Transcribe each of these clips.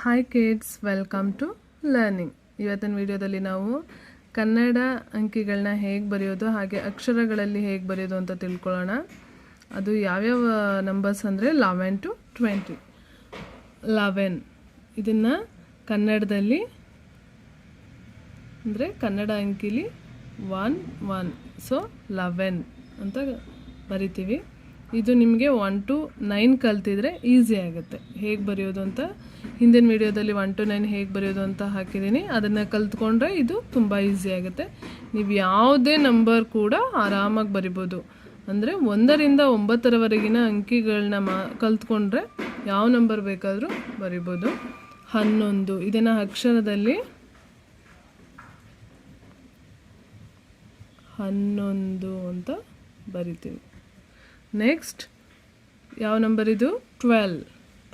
Hi kids welcome to learning ಇವತ್ತಿನ ವಿಡಿಯೋದಲ್ಲಿ ನಾವು ಕನ್ನಡ ಅಂಕಿಗಳನ್ನ ಹೇಗೆ ಬರೆಯೋದು, ಹಾಗೆ ಅಕ್ಷರಗಳಲ್ಲಿ ಹೇಗೆ ಬರೆಯೋದು ಅಂತ ತಿಳ್ಕೊಳ್ಳೋಣ. ಅದು ಯಾವ್ಯಾವ ನಂಬರ್ಸ್ ಅಂದರೆ ಲೆವೆನ್ ಟು ಟ್ವೆಂಟಿ ಲೆವೆನ್ ಇದನ್ನು ಕನ್ನಡದಲ್ಲಿ ಅಂದರೆ ಕನ್ನಡ ಅಂಕಿಲಿ ಒನ್ ಒನ್ ಸೊ ಲೆವೆನ್ ಅಂತ ಬರಿತೀವಿ. ಇದು ನಿಮಗೆ ಒನ್ ಟು ನೈನ್ ಕಲ್ತಿದ್ರೆ ಈಸಿ ಆಗುತ್ತೆ. ಹೇಗೆ ಬರೆಯೋದು ಅಂತ? ಹಿಂದಿನ ವಿಡಿಯೋದಲ್ಲಿ ಒನ್ ಟು ನೈನ್ ಹೇಗೆ ಬರೆಯೋದು ಅಂತ ಹಾಕಿದ್ದೀನಿ. ಅದನ್ನು ಕಲ್ತ್ಕೊಂಡ್ರೆ ಇದು ತುಂಬ ಈಸಿ ಆಗುತ್ತೆ. ನೀವು ಯಾವುದೇ ನಂಬರ್ ಕೂಡ ಆರಾಮಾಗಿ ಬರಿಬೋದು. ಅಂದರೆ ಒಂದರಿಂದ ಒಂಬತ್ತರವರೆಗಿನ ಅಂಕಿಗಳನ್ನ ಮಾ, ಕಲ್ತ್ಕೊಂಡ್ರೆ ಯಾವ ನಂಬರ್ ಬೇಕಾದರೂ ಬರಿಬೋದು. ಹನ್ನೊಂದು. ಇದನ್ನು ಅಕ್ಷರದಲ್ಲಿ ಹನ್ನೊಂದು ಅಂತ ಬರಿತೀವಿ ನೆಕ್ಸ್ಟ್ ಯಾವ ನಂಬರ್ ಇದು? ಟ್ವೆಲ್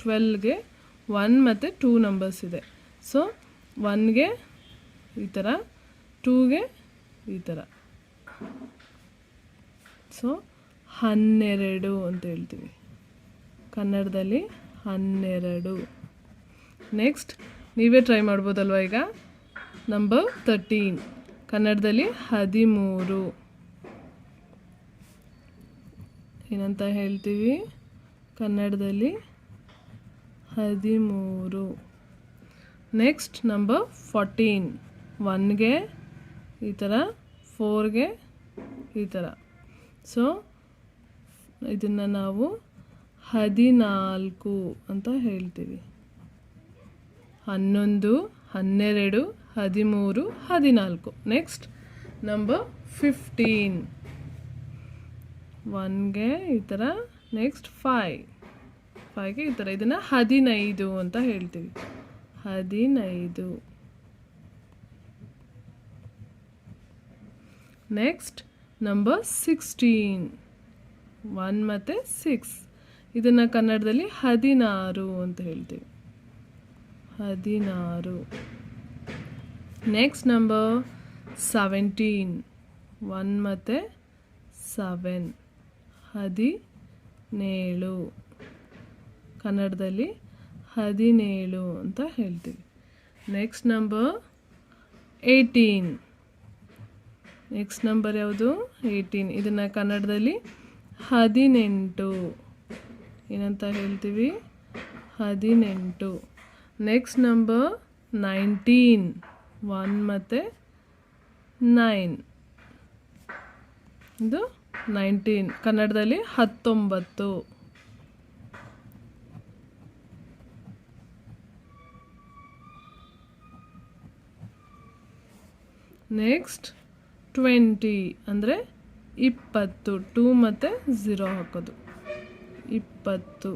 ಟ್ವೆಲ್ಗೆ ಒನ್ ಮತ್ತು ಟೂ ನಂಬರ್ಸ್ ಇದೆ. ಸೊ ಒನ್ಗೆ ಈ ಥರ ಟೂಗೆ ಈ ಥರ ಸೊ ಹನ್ನೆರಡು ಅಂತ ಹೇಳ್ತೀವಿ. ಕನ್ನಡದಲ್ಲಿ ಹನ್ನೆರಡು. ನೆಕ್ಸ್ಟ್ ನೀವೇ ಟ್ರೈ ಮಾಡ್ಬೋದಲ್ವ ಈಗ? ನಂಬರ್ ತರ್ಟೀನ್ ಕನ್ನಡದಲ್ಲಿ ಹದಿಮೂರು. ಏನಂತ ಹೇಳ್ತೀವಿ? ಕನ್ನಡದಲ್ಲಿ ಹದಿಮೂರು. ನೆಕ್ಸ್ಟ್ ನಂಬರ್ ಫೋರ್ಟೀನ್ ಒನ್ಗೆ ಈ ಥರ ಫೋರ್ಗೆ ಈ ಥರ ಸೊ ಇದನ್ನು ನಾವು ಹದಿನಾಲ್ಕು ಅಂತ ಹೇಳ್ತೀವಿ. ಹನ್ನೊಂದು, ಹನ್ನೆರಡು, ಹದಿಮೂರು, ಹದಿನಾಲ್ಕು. ನೆಕ್ಸ್ಟ್ ನಂಬರ್ ಫಿಫ್ಟೀನ್ ಒನ್ಗೆ ಈ ಥರ ನೆಕ್ಸ್ಟ್ ಫೈ ಫೈಗೆ ಈ ಥರ. ಇದನ್ನು ಹದಿನೈದು ಅಂತ ಹೇಳ್ತೀವಿ. ಹದಿನೈದು. Next number sixteen. ಒನ್ ಮತ್ತು ಸಿಕ್ಸ್. ಇದನ್ನು ಕನ್ನಡದಲ್ಲಿ ಹದಿನಾರು ಅಂತ ಹೇಳ್ತೀವಿ. ಹದಿನಾರು. Next number seventeen. ಒನ್ ಮತ್ತು ಸೆವೆನ್. ಹದಿನೇಳು. ಕನ್ನಡದಲ್ಲಿ ಹದಿನೇಳು ಅಂತ ಹೇಳ್ತೀವಿ. Next number eighteen next number ಯಾವುದು? ಏಯ್ಟೀನ್ ಇದನ್ನು ಕನ್ನಡದಲ್ಲಿ ಹದಿನೆಂಟು. ಏನಂತ ಹೇಳ್ತೀವಿ? ಹದಿನೆಂಟು. ನೆಕ್ಸ್ಟ್ ನಂಬರ್ ನೈನ್ಟೀನ್ ಒನ್ ಮತ್ತು ನೈನ್ ಇದು ನೈನ್ಟೀನ್ ಕನ್ನಡದಲ್ಲಿ ಹತ್ತೊಂಬತ್ತು. ನೆಕ್ಸ್ಟ್ ಟ್ವೆಂಟಿ ಅಂದರೆ ಇಪ್ಪತ್ತು ಟೂ ಮತ್ತು ಝೀರೋ ಹಾಕೋದು. ಇಪ್ಪತ್ತು.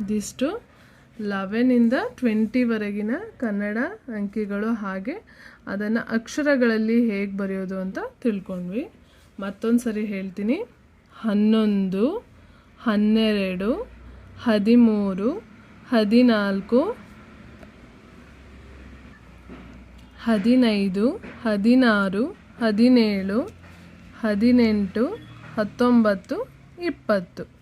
ಇದಿಷ್ಟು ಲೆವೆನಿಂದ ಟ್ವೆಂಟಿವರೆಗಿನ ಕನ್ನಡ ಅಂಕಿಗಳು ಹಾಗೆ ಅದನ್ನು ಅಕ್ಷರಗಳಲ್ಲಿ ಹೇಗೆ ಬರೆಯೋದು ಅಂತ ತಿಳ್ಕೊಂಡ್ವಿ. ಮತ್ತೊಂದು ಸರಿ ಹೇಳ್ತೀನಿ. ಹನ್ನೊಂದು, ಹನ್ನೆರಡು, ಹದಿಮೂರು, ಹದಿನಾಲ್ಕು, ಹದಿನೈದು, ಹದಿನಾರು, ಹದಿನೇಳು, ಹದಿನೆಂಟು, ಹತ್ತೊಂಬತ್ತು, ಇಪ್ಪತ್ತು.